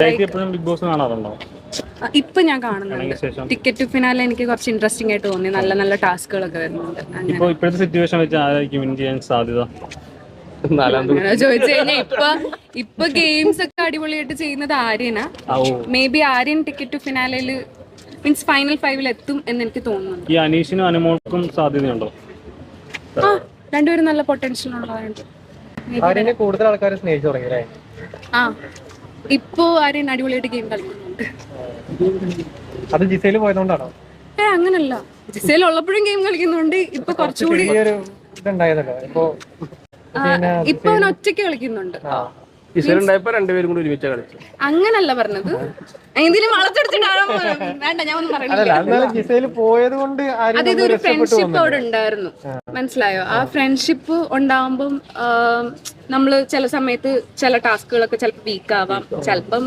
Big boss കാണാറുണ്ടോ? ഇപ്പൊ ഞാൻ കാണുന്നുണ്ട്. ടിക്കറ്റ് ഫിനാലെ എനിക്ക് കുറച്ച് ഇൻട്രസ്റ്റിംഗ് ആയിട്ട് തോന്നി. നല്ല നല്ല ടാസ്കുകളൊക്കെ വരുന്നുണ്ട്. ഇപ്പോഴത്തെ സിറ്റുവേഷൻ വെച്ച് ആരായിരിക്കും വിൻ ചെയ്യാൻ സാധ്യത? ചോദിച്ചു കഴിഞ്ഞാൽ ഇപ്പൊ ഇപ്പൊ ഗെയിംസ് ഒക്കെ അടിപൊളിയായിട്ട് ചെയ്യുന്നത് ആര്യനാ. May be Aryan ticket to ഫിനാലയിൽ means final ഫൈവിൽ എത്തും എന്ന് എനിക്ക് തോന്നുന്നു ഈ അനീഷിനും അനുമോൾക്കും സാധ്യതയുണ്ടോ? ആ രണ്ടുപേരും നല്ല പൊട്ടൻഷ്യൽ ഉള്ളതായിട്ട് ആര്യനെ കൂടുതൽ ആൾക്കാരെ സ്നേഹിച്ചു തുടങ്ങി ആ. ഇപ്പോ ആരെയും അടിപൊളിയായിട്ട് ഗെയിം കളിക്കുന്നുണ്ട്. അത് ജിസയിൽ പോയതുകൊണ്ടാണോ? ഏ അങ്ങനല്ല. ജിസയിൽ ഉള്ളപ്പോഴും ഗെയിം കളിക്കുന്നുണ്ട്. ഇപ്പൊ കുറച്ചുകൂടി ഇപ്പൊ അവൻ ഒറ്റയ്ക്ക് കളിക്കുന്നുണ്ട്. രണ്ടുപേരും കൂടി ഒരുമിച്ച് കളിച്ചു അങ്ങനല്ല പറഞ്ഞത്. എന്തെങ്കിലും വളർത്തെടുത്തിട്ടാണോ വേണ്ട ഞാൻ ഒന്നും പറയുന്നില്ല അതായത് ഒരു ഫ്രണ്ട്ഷിപ്പ് അവിടെ ഉണ്ടായിരുന്നു. മനസ്സിലായോ? ആ ഫ്രണ്ട്ഷിപ്പ് ഉണ്ടാവുമ്പം നമ്മൾ ചില സമയത്ത് ചില ടാസ്കുകളൊക്കെ ചിലപ്പോൾ വീക്ക് ആവാം. ചിലപ്പം